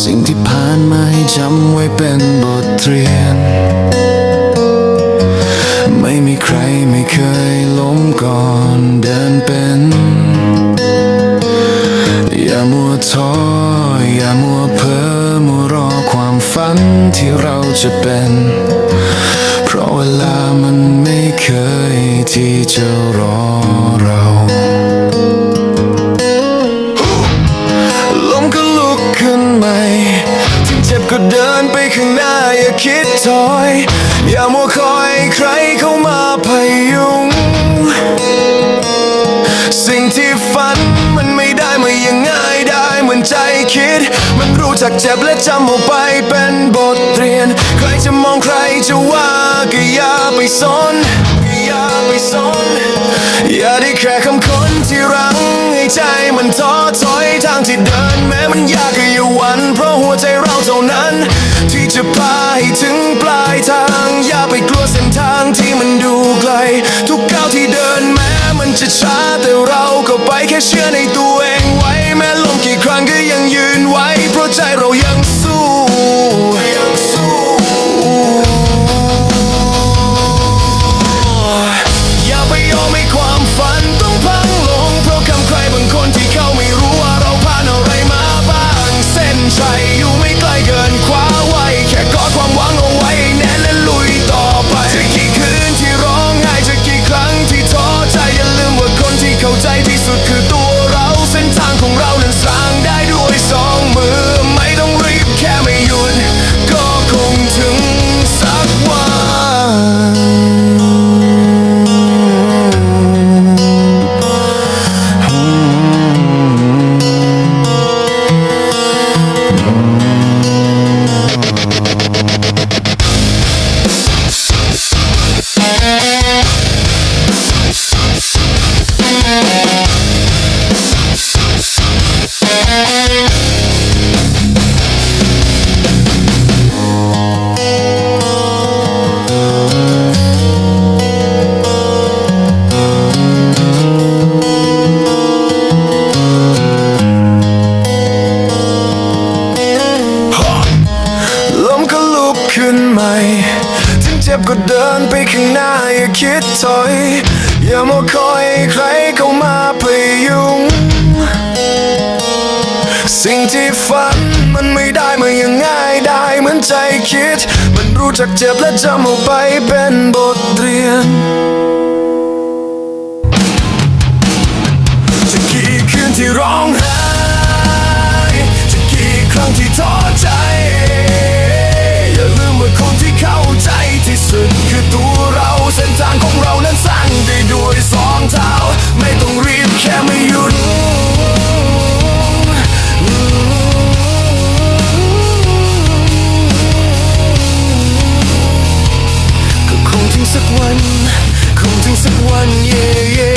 สิ่งที่ผ่านมาให้จำไว้เป็นบทเรียน ไม่มีใครไม่เคยล้มก่อนเดินเป็น อย่ามัวท้ออย่ามัวเพ้อมัวรอความฝันที่เราจะเป็น ก็เดินไปข้างหน้าอย่าคิดถอย อย่ามัวคอยใครเข้ามาพยุง สิ่งที่ฝันมันไม่ได้มาอย่างง่ายได้เหมือนใจคิด มันรู้จักเจ็บและจำเอาไปเป็นบทเรียน ใครจะมองใครจะว่าก็อย่าไปสนก็อย่าไปสนอย่าได้แค่คำคนที่รั้งให้ใจมันท้อถอยทางที่เดิน ไปกลัวเส้นทางที่มันดูไกล ทุกก้าวที่เดินแม้มันจะช้าแต่เราก็ไปแค่เชื่อในตัวเองไว้แเจ็บก็เดินไปข้างหน้าอย่าคิดถอย อย่ามาคอยใครเข้ามาพยุง สิ่งที่ฝันมันไม่ได้มาอย่างง่ายได้เหมือนใจคิด มันรู้จักเจ็บและจำเอาไปเป็นบทเรียนจะกี่คืนที่ร้องไห้จะกี่ครั้งที่ท้อ สักวัน คงถึงสักวัน yeah